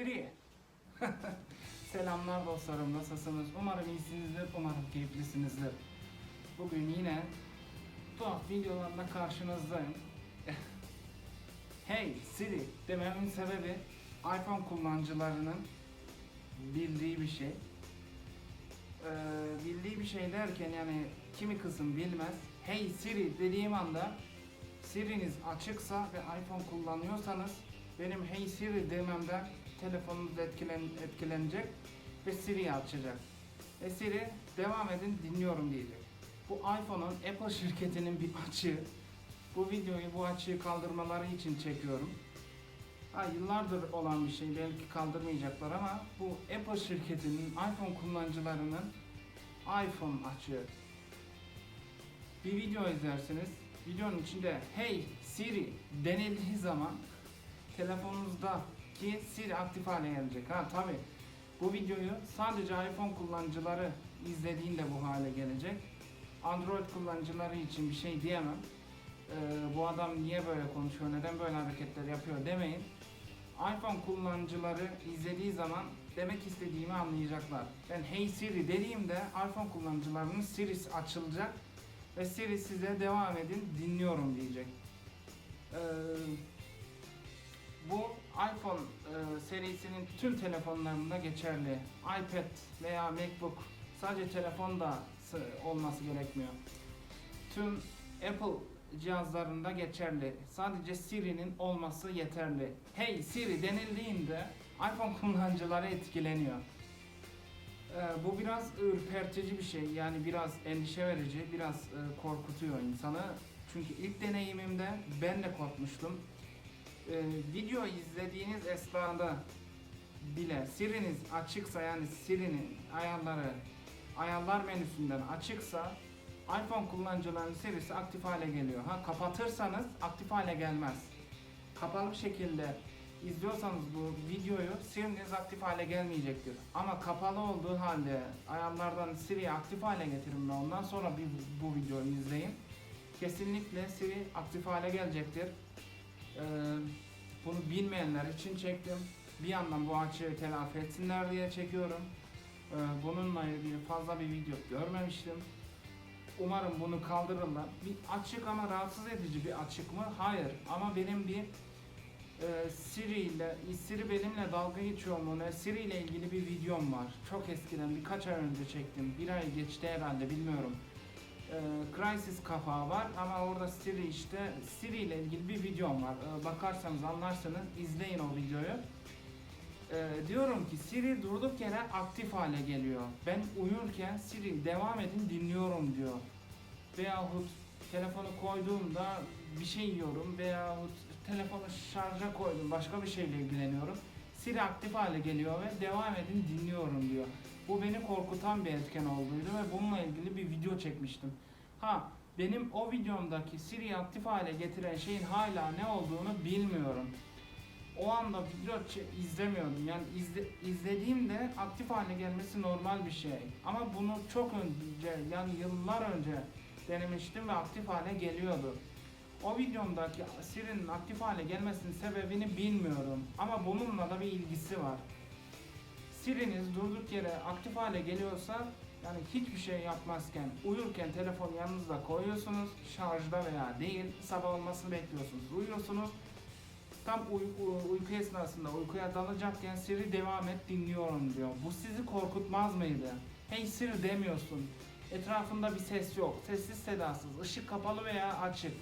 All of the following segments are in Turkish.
Siri. Selamlar dostlarım, nasılsınız? Umarım iyisinizdir, umarım keyiflisinizdir. Bugün yine tuhaf videolarla karşınızdayım. hey Siri dememin sebebi iPhone kullanıcılarının bildiği bir şey. Ee, bildiği bir şey derken yani kimi kısım bilmez. Hey Siri dediğim anda Siri'niz açıksa ve iPhone kullanıyorsanız benim Hey Siri dememden telefonunuz etkilen, etkilenecek ve Siri açacak. Ve Siri devam edin dinliyorum diyecek. Bu iPhone'un Apple şirketinin bir açığı. Bu videoyu bu açığı kaldırmaları için çekiyorum. Ha, yıllardır olan bir şey belki kaldırmayacaklar ama bu Apple şirketinin iPhone kullanıcılarının iPhone açığı. Bir video izlersiniz. Videonun içinde Hey Siri denildiği zaman telefonunuzdaki Siri aktif hale gelecek. Ha tabi bu videoyu sadece iPhone kullanıcıları izlediğinde bu hale gelecek. Android kullanıcıları için bir şey diyemem. Ee, bu adam niye böyle konuşuyor, neden böyle hareketler yapıyor demeyin. iPhone kullanıcıları izlediği zaman demek istediğimi anlayacaklar. Ben Hey Siri dediğimde iPhone kullanıcılarının Siri'si açılacak ve Siri size devam edin dinliyorum diyecek. Ee, bu iPhone e, serisinin tüm telefonlarında geçerli. iPad veya MacBook sadece telefonda olması gerekmiyor. Tüm Apple cihazlarında geçerli. Sadece Siri'nin olması yeterli. Hey Siri denildiğinde iPhone kullanıcıları etkileniyor. Ee, bu biraz ürpertici bir şey. Yani biraz endişe verici, biraz e, korkutuyor insanı. Çünkü ilk deneyimimde ben de korkmuştum. Ee, video izlediğiniz esnada bile Siri'niz açıksa yani Siri'nin ayarları ayarlar menüsünden açıksa iPhone kullanıcılarının Siri'si aktif hale geliyor. Ha kapatırsanız aktif hale gelmez. Kapalı şekilde izliyorsanız bu videoyu Siri'niz aktif hale gelmeyecektir. Ama kapalı olduğu halde ayarlardan Siri'yi aktif hale getirin ve ondan sonra bir, bu videoyu izleyin. Kesinlikle Siri aktif hale gelecektir. Bilmeyenler için çektim. Bir yandan bu açığı telafi etsinler diye çekiyorum. Ee, bununla ilgili fazla bir video görmemiştim. Umarım bunu kaldırırlar. Bir açık ama rahatsız edici bir açık mı? Hayır. Ama benim bir e, Siri ile Siri benimle dalga geçiyor mu ne? Siri ile ilgili bir videom var. Çok eskiden birkaç ay önce çektim. Bir ay geçti herhalde bilmiyorum. E, Crysis kapağı var ama orada Siri işte Siri ile ilgili bir videom var. E, bakarsanız anlarsınız izleyin o videoyu. E, diyorum ki Siri durduk yere aktif hale geliyor. Ben uyurken Siri devam edin dinliyorum diyor. Veyahut telefonu koyduğumda bir şey yiyorum veyahut telefonu şarja koydum başka bir şeyle ilgileniyorum. Siri aktif hale geliyor ve devam edin dinliyorum diyor. Bu beni korkutan bir etken olduydu ve bununla ilgili bir video çekmiştim. Ha benim o videomdaki Siri'yi aktif hale getiren şeyin hala ne olduğunu bilmiyorum. O anda video izlemiyordum. Yani izle, izlediğimde aktif hale gelmesi normal bir şey. Ama bunu çok önce yani yıllar önce denemiştim ve aktif hale geliyordu. O videomdaki Siri'nin aktif hale gelmesinin sebebini bilmiyorum. Ama bununla da bir ilgisi var. Siri'niz durduk yere aktif hale geliyorsa yani hiçbir şey yapmazken uyurken telefonu yanınızda koyuyorsunuz şarjda veya değil sabah olmasını bekliyorsunuz uyuyorsunuz tam uyku, uyku esnasında uykuya dalacakken Siri devam et dinliyorum diyor. Bu sizi korkutmaz mıydı? Hey Siri demiyorsun. Etrafında bir ses yok. Sessiz sedasız. ışık kapalı veya açık.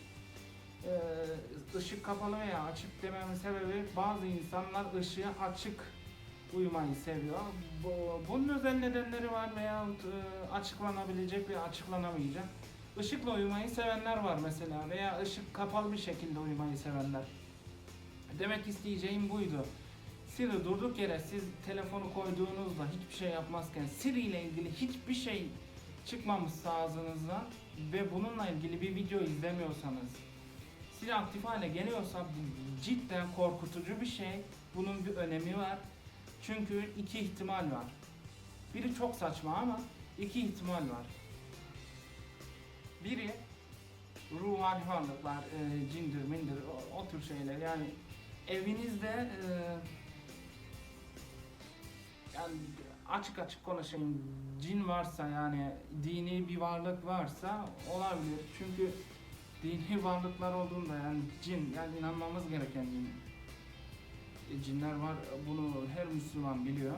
Ee, ışık kapalı veya açık dememin sebebi bazı insanlar ışığı açık uyumayı seviyor. Bu, bunun özel nedenleri var veya e, açıklanabilecek veya açıklanamayacak. Işıkla uyumayı sevenler var mesela veya ışık kapalı bir şekilde uyumayı sevenler. Demek isteyeceğim buydu. Siri durduk yere siz telefonu koyduğunuzda hiçbir şey yapmazken Siri ile ilgili hiçbir şey çıkmamışsa ağzınızdan ve bununla ilgili bir video izlemiyorsanız Siri aktif hale geliyorsa cidden korkutucu bir şey. Bunun bir önemi var. Çünkü iki ihtimal var. Biri çok saçma ama iki ihtimal var. Biri ruhani varlıklar, e, cindir, mindir, o, o tür şeyler. Yani evinizde e, yani açık açık konuşayım. Cin varsa yani dini bir varlık varsa olabilir. Çünkü dini varlıklar olduğunda yani cin yani inanmamız gereken cin. E, cinler var bunu her Müslüman biliyor.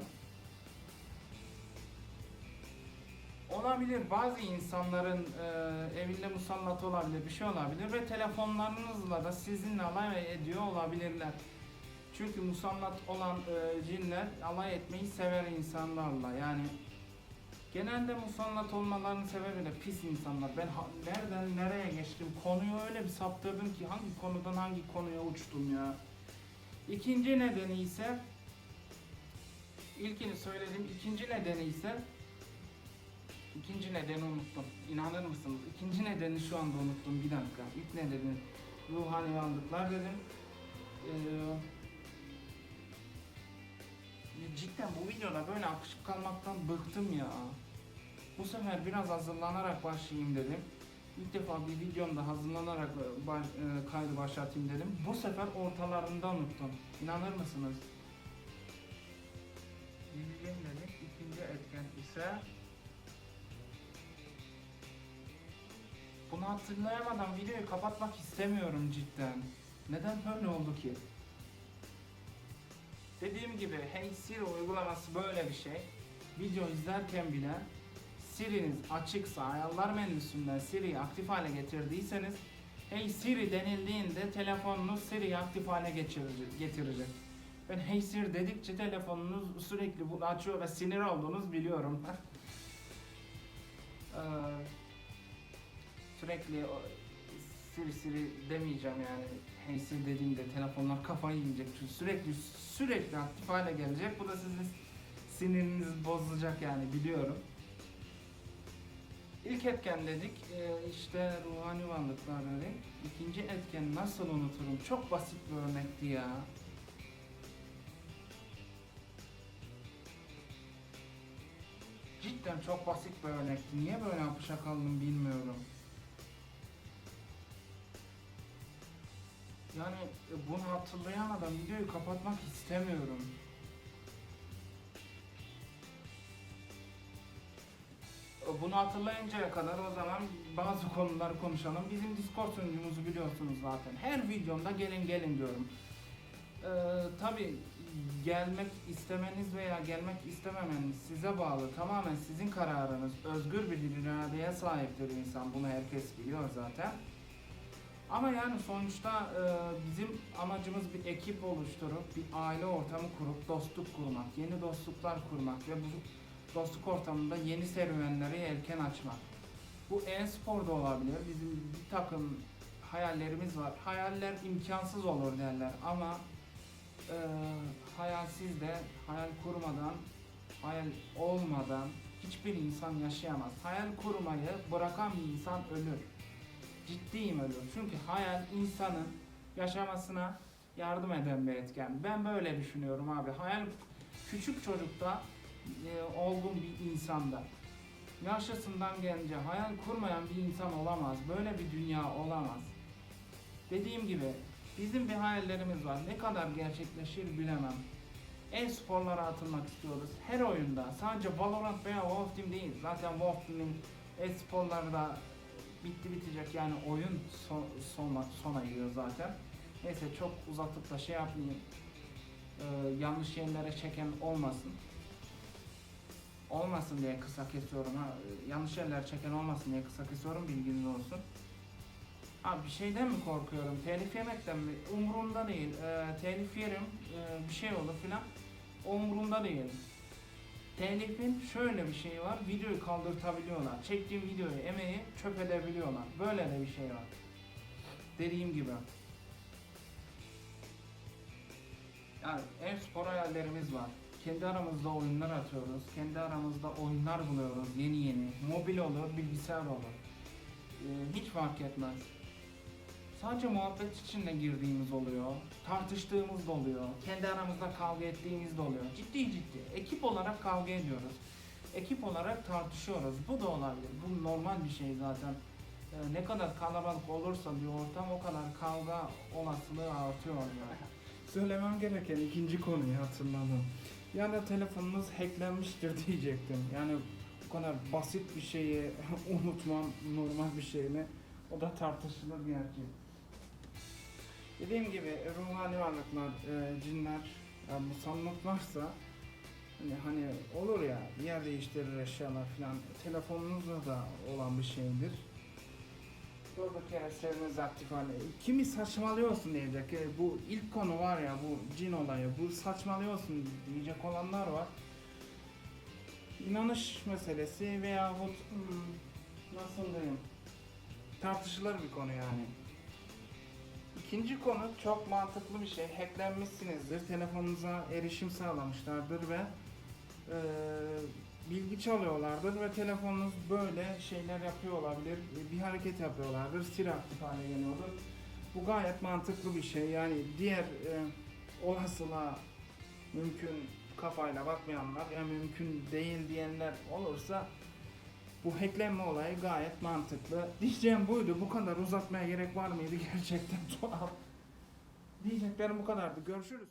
Olabilir bazı insanların e, evinde musallat olabilir bir şey olabilir ve telefonlarınızla da sizinle alay ediyor olabilirler. Çünkü musallat olan e, cinler alay etmeyi sever insanlarla yani genelde musallat olmalarının sebebi de pis insanlar. Ben ha- nereden nereye geçtim konuyu öyle bir saptırdım ki hangi konudan hangi konuya uçtum ya. İkinci nedeni ise ilkini söyledim. ikinci nedeni ise ikinci nedeni unuttum. İnanır mısınız? İkinci nedeni şu anda unuttum. Bir dakika. İlk nedeni ruhani varlıklar dedim. Ee, cidden bu videoda böyle akışık kalmaktan bıktım ya. Bu sefer biraz hazırlanarak başlayayım dedim. İlk defa bir videomda hazırlanarak e, baş- e, kaydı başlatayım dedim. Bu sefer ortalarında unuttum. İnanır mısınız? Bilgin dedik. İkinci etken ise bunu hatırlayamadan videoyu kapatmak istemiyorum cidden. Neden böyle oldu ki? Dediğim gibi Hey Siri uygulaması böyle bir şey. Video izlerken bile Siri'niz açıksa ayarlar menüsünden Siri'yi aktif hale getirdiyseniz Hey Siri denildiğinde telefonunuz Siri'yi aktif hale getirecek. Ben Hey Siri dedikçe telefonunuz sürekli bunu açıyor ve sinir olduğunuz biliyorum. Eee, sürekli Siri Siri demeyeceğim yani. Hey Siri dediğimde telefonlar kafayı yiyecek. Çünkü sürekli sürekli aktif hale gelecek. Bu da sizin sinirinizi bozacak yani biliyorum. İlk etken dedik e, işte ruhani varlıklar dedik. İkinci etken nasıl unuturum? Çok basit bir örnekti ya. Cidden çok basit bir örnekti. Niye böyle yapışa kaldım bilmiyorum. Yani e, bunu hatırlayamadan videoyu kapatmak istemiyorum. Bunu hatırlayıncaya kadar o zaman bazı konuları konuşalım. Bizim Discord sunucumuzu biliyorsunuz zaten. Her videomda gelin gelin diyorum. Ee, Tabi gelmek istemeniz veya gelmek istememeniz size bağlı. Tamamen sizin kararınız. Özgür bir iradeye sahiptir insan. Bunu herkes biliyor zaten. Ama yani sonuçta e, bizim amacımız bir ekip oluşturup bir aile ortamı kurup dostluk kurmak, yeni dostluklar kurmak ve bu dostluk ortamında yeni serüvenleri erken açmak. Bu e-spor da olabilir. Bizim bir takım hayallerimiz var. Hayaller imkansız olur derler ama e, hayalsiz de hayal kurmadan, hayal olmadan hiçbir insan yaşayamaz. Hayal kurmayı bırakan bir insan ölür. Ciddiyim ölür. Çünkü hayal insanın yaşamasına yardım eden bir etken. Ben böyle düşünüyorum abi. Hayal küçük çocukta e, olgun bir insanda. Yaşlısından gence hayal kurmayan bir insan olamaz. Böyle bir dünya olamaz. Dediğim gibi bizim bir hayallerimiz var. Ne kadar gerçekleşir bilemem. E-sporlara atılmak istiyoruz. Her oyunda sadece Valorant veya Wolf Team değil. Zaten Wolf Team'in e-sporları da bitti bitecek yani oyun son, sona, sona giriyor zaten. Neyse çok uzatıp da şey yapmayayım. Ee, yanlış yerlere çeken olmasın. Olmasın diye kısa kesiyorum ha. Yanlış yerlere çeken olmasın diye kısa kesiyorum bilginiz olsun. Abi bir şeyden mi korkuyorum? Telif yemekten mi? Umurumda değil. Ee, telif yerim, ee, bir şey olur filan. Umurumda değil. Telifin şöyle bir şeyi var. Videoyu kaldırtabiliyorlar. Çektiğim videoyu, emeği çöp edebiliyorlar. Böyle de bir şey var. Dediğim gibi. Yani e-spor hayallerimiz var. Kendi aramızda oyunlar atıyoruz. Kendi aramızda oyunlar buluyoruz yeni yeni. Mobil olur, bilgisayar olur. Ee, hiç fark etmez. Sadece muhabbet içinde girdiğimiz oluyor. Tartıştığımız da oluyor. Kendi aramızda kavga ettiğimiz de oluyor. Ciddi ciddi. Ekip olarak kavga ediyoruz. Ekip olarak tartışıyoruz. Bu da olabilir. Bu normal bir şey zaten. Ee, ne kadar kalabalık olursa bir ortam o kadar kavga olasılığı artıyor yani. söylemem gereken ikinci konuyu hatırladım. Yani telefonunuz hacklenmiştir diyecektim. Yani bu kadar basit bir şeyi unutmam normal bir şey mi? O da tartışılır gerçi. Dediğim gibi ruhani varlıklar, e, cinler, ya musallat varsa hani, hani olur ya yer değiştirir eşyalar falan telefonunuzda da olan bir şeydir. Yere seriniz aktif hale. Kimi saçmalıyorsun diyecek. E, bu ilk konu var ya bu cin olayı. Bu saçmalıyorsun diyecek olanlar var. İnanış meselesi veyahut hmm, nasıl diyeyim tartışılır bir konu yani. İkinci konu çok mantıklı bir şey. Hacklenmişsinizdir. Telefonunuza erişim sağlamışlardır ve e, bilgi çalıyorlardır ve telefonunuz böyle şeyler yapıyor olabilir. e, Bir hareket yapıyorlardır. Siri aktif hale geliyordur. Bu gayet mantıklı bir şey. Yani diğer e, olasılığa mümkün kafayla bakmayanlar ya mümkün değil diyenler olursa bu hacklenme olayı gayet mantıklı. Diyeceğim buydu. Bu kadar uzatmaya gerek var mıydı gerçekten tuhaf. Diyeceklerim bu kadardı. Görüşürüz.